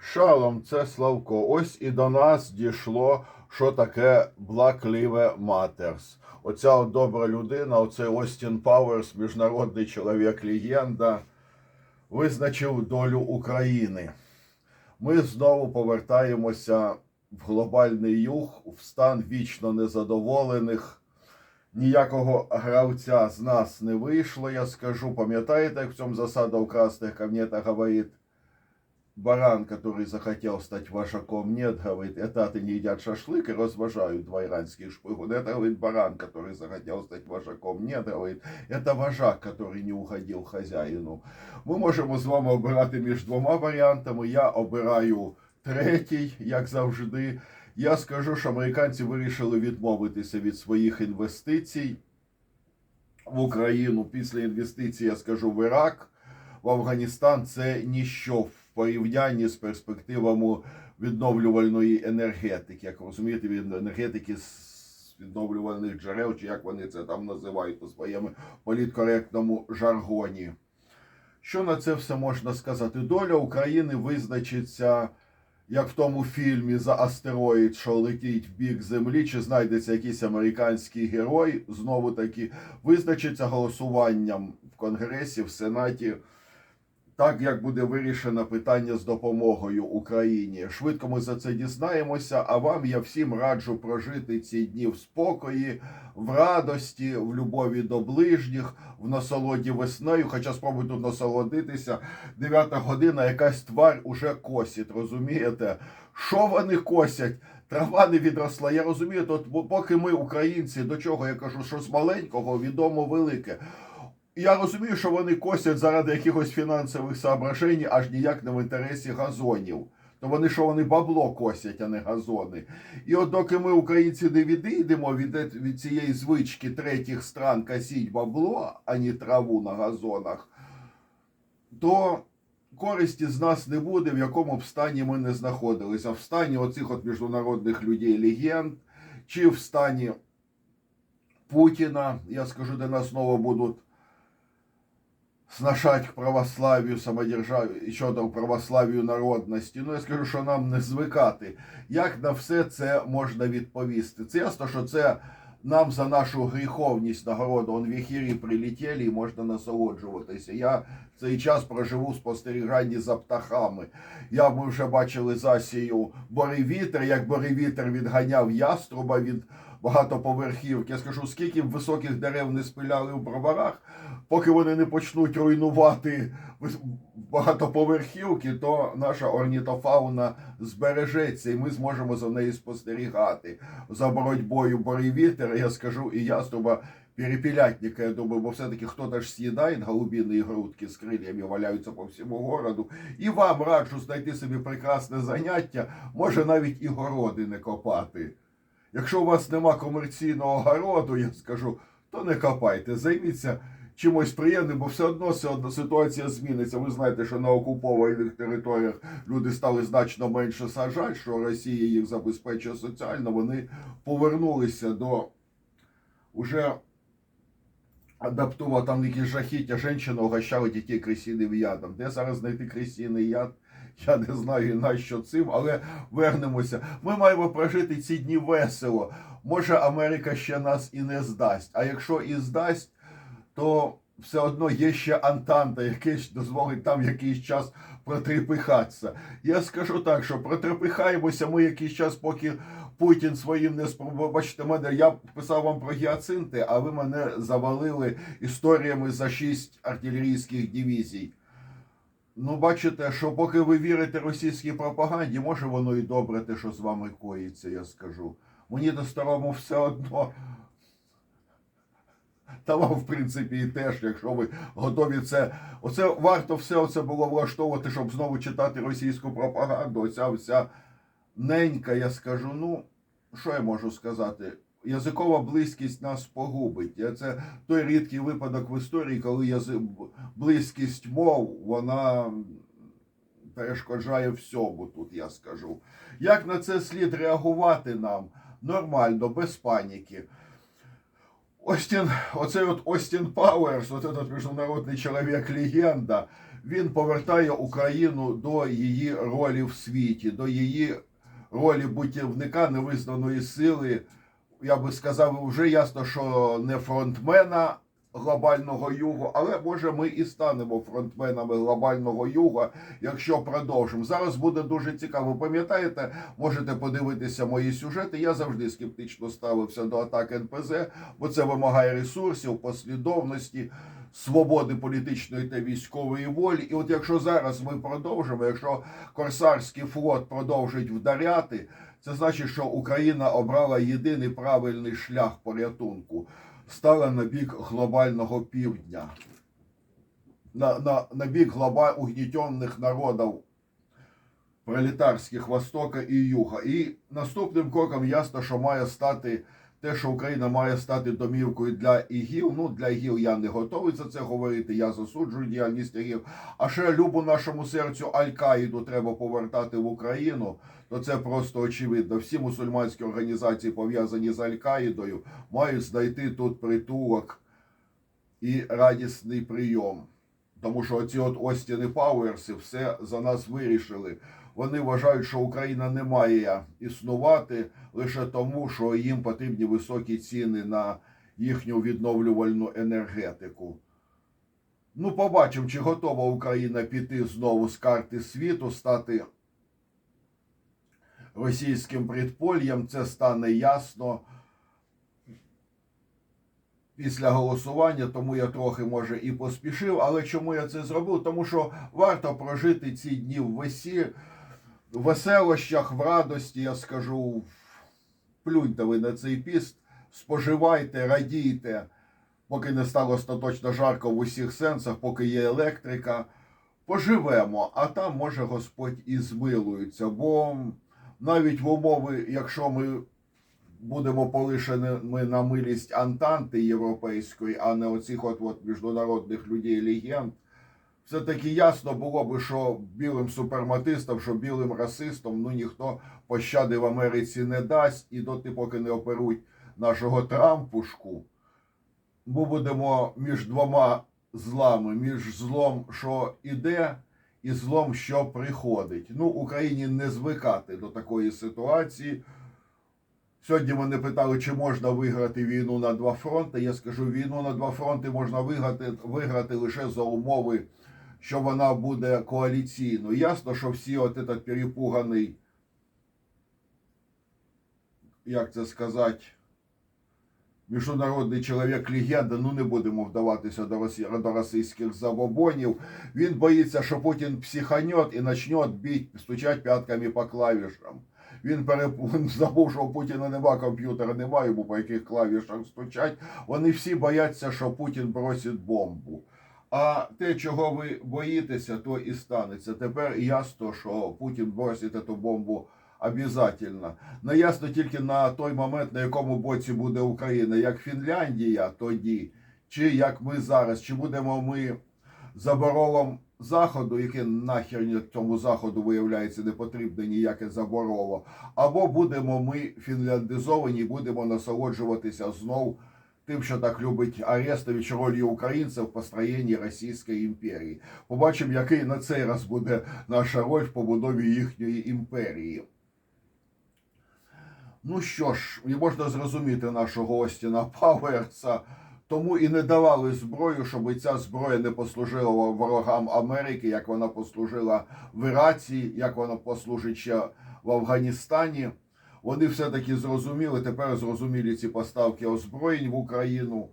Шалом, це Славко. Ось і до нас дійшло, що таке Lives Matters. Оця от добра людина, оцей Остін Пауерс, міжнародний чоловік легенда, визначив долю України. Ми знову повертаємося в глобальний юг, в стан вічно незадоволених. Ніякого гравця з нас не вийшло, я скажу. Пам'ятаєте, як в цьому засада красних камнетах говорить? баран, который захотел стать вожаком, нет, говорит, это ты не едят шашлык и развожают два иранских шпигуна. Это, говорит, баран, который захотел стать вожаком, нет, говорит, это вожак, который не угодил хазяїну. Ми можемо з вами обирати між двома варіантами. Я обираю третій, як завжди. Я скажу, що американці вирішили відмовитися від своїх інвестицій в Україну. Після інвестицій, я скажу, в Ірак, в Афганістан це ніщо в порівнянні з перспективами відновлювальної енергетики. Як розумієте, від енергетики з відновлювальних джерел, чи як вони це там називають у своєму політкоректному жаргоні. Що на це все можна сказати? Доля України визначиться, як в тому фільмі за астероїд, що летить в бік землі, чи знайдеться якийсь американський герой, знову таки, визначиться голосуванням в Конгресі, в Сенаті так як буде вирішено питання з допомогою Україні. Швидко ми за це дізнаємося. А вам я всім раджу прожити ці дні в спокої, в радості, в любові до ближніх, в насолоді весною. Хоча спробуйте насолодитися. Дев'ята година, якась тварь уже косить. Розумієте? Що вони косять? Трава не відросла. Я розумію, то поки ми, українці, до чого я кажу, що з маленького відомо велике. Я розумію, що вони косять заради якихось фінансових соображень, аж ніяк не в інтересі газонів. То вони що вони бабло косять, а не газони. І от доки ми, українці, не відійдемо від, від цієї звички третіх стран косіть бабло, а не траву на газонах, то користі з нас не буде, в якому б стані ми не знаходилися. В стані оцих от міжнародних людей легенд, чи в стані Путіна, я скажу, де нас знову будуть сношать к православию, самодержавию, щодо православію народності. Ну, я скажу, що нам не звикати. Як на все це можна відповісти? Це ясно, що це нам за нашу гріховність нагороду. Он віхірі прилетіли і можна насолоджуватися. Я цей час проживу в спостеріганні за птахами. Я ми вже бачили засію Боревітер, як Боревітер відганяв яструба від багатоповерхівки. Я скажу, скільки високих дерев не спиляли в броварах, поки вони не почнуть руйнувати багатоповерхівки, то наша орнітофауна збережеться, і ми зможемо за нею спостерігати. За боротьбою боревітера, я скажу, і яструба перепелятника, я думаю, бо все-таки хто-то ж съедає голубиные грудки з крильями, валяються по всьому городу. І вам раджу знайти собі прекрасне заняття, може навіть і городи не копати. Якщо у вас нема комерційного городу, я скажу, то не копайте, займіться чимось приємним, бо все одно ситуація зміниться. Ви знаєте, що на окупованих територіях люди стали значно менше сажати, що Росія їх забезпечує соціально. Вони повернулися до уже адаптував там якісь жахіття, жінки угощали дітей крисіним ядом. Де зараз знайти крисіний яд? Я не знаю на що цим, але вернемося. Ми маємо прожити ці дні весело. Може, Америка ще нас і не здасть. А якщо і здасть, то все одно є ще Антанта, який дозволить там якийсь час протрепихатися. Я скажу так, що протрепихаємося ми якийсь час, поки Путін своїм не спробував. Бачите, мене я писав вам про гіацинти, а ви мене завалили історіями за шість артилерійських дивізій. Ну, бачите, що поки ви вірите російській пропаганді, може воно і добре те, що з вами коїться, я скажу. Мені до старому все одно. Та вам, в принципі, і теж, якщо ви готові це. Оце варто все оце було влаштовувати, щоб знову читати російську пропаганду. Оця вся ненька, я скажу, ну, що я можу сказати? Язикова близькість нас погубить. Це той рідкий випадок в історії, коли язи... близькість мов, вона перешкоджає всьому тут, я скажу. Як на це слід реагувати нам? Нормально, без паніки. Остін, оцей от Остін Пауерс, от этот міжнародний чоловік легенда, він повертає Україну до її ролі в світі, до її ролі бутівника невизнаної сили. Я би сказав, вже ясно, що не фронтмена глобального югу, але може ми і станемо фронтменами глобального юга, якщо продовжимо. Зараз буде дуже цікаво. Пам'ятаєте, можете подивитися мої сюжети. Я завжди скептично ставився до атак НПЗ, бо це вимагає ресурсів, послідовності, свободи політичної та військової волі. І от якщо зараз ми продовжимо, якщо Корсарський флот продовжить вдаряти, це значить, що Україна обрала єдиний правильний шлях порятунку, стала на бік глобального півдня, на, на, на бік глоба угнітених народів пролетарських Востока і Юга. І наступним кроком ясно, що має стати те, що Україна має стати домівкою для ІГІЛ. Ну, для ІГІЛ я не готовий за це говорити. Я засуджую діяльність ІГІЛ. А ще любу нашому серцю Аль-Каїду треба повертати в Україну. То це просто очевидно. Всі мусульманські організації, пов'язані з Аль-Каїдою, мають знайти тут притулок і радісний прийом. Тому що оці от Остіни Пауерси все за нас вирішили. Вони вважають, що Україна не має існувати лише тому, що їм потрібні високі ціни на їхню відновлювальну енергетику. Ну, побачимо, чи готова Україна піти знову з карти світу, стати російським предполієм. Це стане ясно після голосування, тому я трохи може і поспішив. Але чому я це зробив? Тому що варто прожити ці дні в весі, в веселощах, в радості, я скажу, плюньте ви на цей піст, споживайте, радійте, поки не стало остаточно жарко в усіх сенсах, поки є електрика. Поживемо, а там може Господь і змилується, бо навіть в умови, якщо ми будемо полишеними на милість Антанти Європейської, а не оцих от, міжнародних людей легенд, все-таки ясно було би, що білим суперматистам, що білим расистам, ну ніхто пощади в Америці не дасть, і доти, поки не оперують нашого Трампушку, ми будемо між двома злами, між злом, що іде, і злом, що приходить. Ну, Україні не звикати до такої ситуації. Сьогодні мене питали, чи можна виграти війну на два фронти. Я скажу, війну на два фронти можна виграти, виграти лише за умови, що вона буде коаліційною. Ясно, що всі от этот перепуганий, як це сказати, міжнародний чоловік легенда, ну не будемо вдаватися до, росі... до російських забобонів. Він боїться, що Путін психанет і почне бити, стучати п'ятками по клавішам. Він забув, що у Путіна нема комп'ютера, немає йому по яких клавішах стучать. Вони всі бояться, що Путін бросить бомбу. А те, чого ви боїтеся, то і станеться. Тепер ясно, що Путін бросить цю бомбу обязательно. Не ясно тільки на той момент, на якому боці буде Україна, як Фінляндія тоді, чи як ми зараз, чи будемо ми заборолом Заходу, яке нахер цьому заходу виявляється не потрібне ніяке забороло, або будемо ми фінляндизовані, будемо насолоджуватися знов тим, що так любить Арестович ролью українців в построєнні Російської імперії. Побачимо, який на цей раз буде наша роль в побудові їхньої імперії. Ну що ж, і можна зрозуміти нашого Остіна Пауерса, тому і не давали зброю, щоб ця зброя не послужила ворогам Америки, як вона послужила в Іраці, як вона послужить ще в Афганістані. Вони все-таки зрозуміли, тепер зрозуміли ці поставки озброєнь в Україну.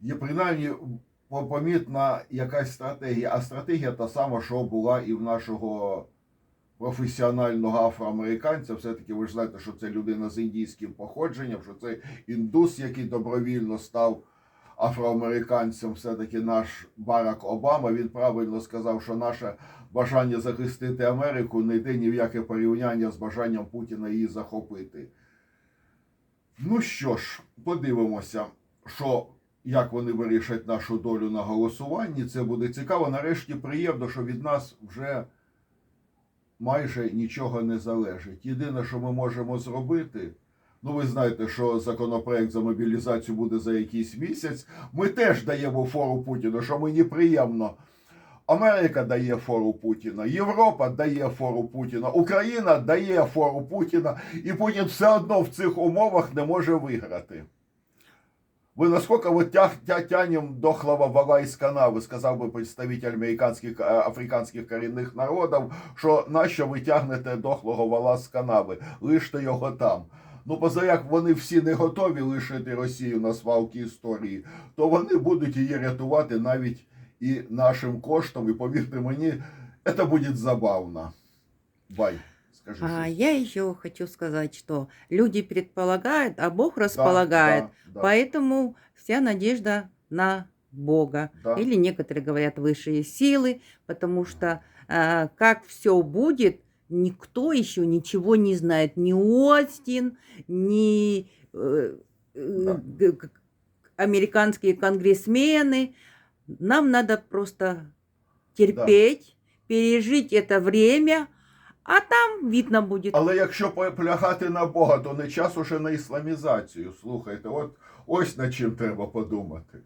Є принаймні помітна якась стратегія, а стратегія та сама, що була і в нашого професіонального афроамериканця. Все-таки ви ж знаєте, що це людина з індійським походженням, що це індус, який добровільно став афроамериканцем, все-таки наш Барак Обама. Він правильно сказав, що наше бажання захистити Америку не йде ні в яке порівняння з бажанням Путіна її захопити. Ну що ж, подивимося, що. Як вони вирішать нашу долю на голосуванні, це буде цікаво. Нарешті приємно, що від нас вже майже нічого не залежить. Єдине, що ми можемо зробити, ну ви знаєте, що законопроект за мобілізацію буде за якийсь місяць. Ми теж даємо фору Путіну, що мені приємно. Америка дає фору Путіна, Європа дає фору Путіна, Україна дає фору Путіна, і Путін все одно в цих умовах не може виграти. Вы насколько вот тя, тя, тянем дохлого вала из канавы, сказав би представитель американських, е, африканських корінних народів, що нащо ви тягнете дохлого вала з канави, лиште його там. Ну, поза як вони всі не готові лишити Росію на свалки історії, то вони будуть її рятувати навіть і нашим коштом. І повірте мені, це буде забавно. Бай, скажи. А, щось. я еще хочу сказать, что люди предполагают, а Бог располагает. Да, да, Поэтому вся надежда на Бога. да. Или некоторые говорят высшие силы, потому что а, как все будет, никто еще ничего не знает. Ни Остин, ни э, э, Да. г- г- американские конгрессмены. Нам надо просто терпеть, пережить это время, а там видно будет. Але якщо полягати на Бога, то не час уже на ісламізацію. Слухайте, от ось над чим треба подумати.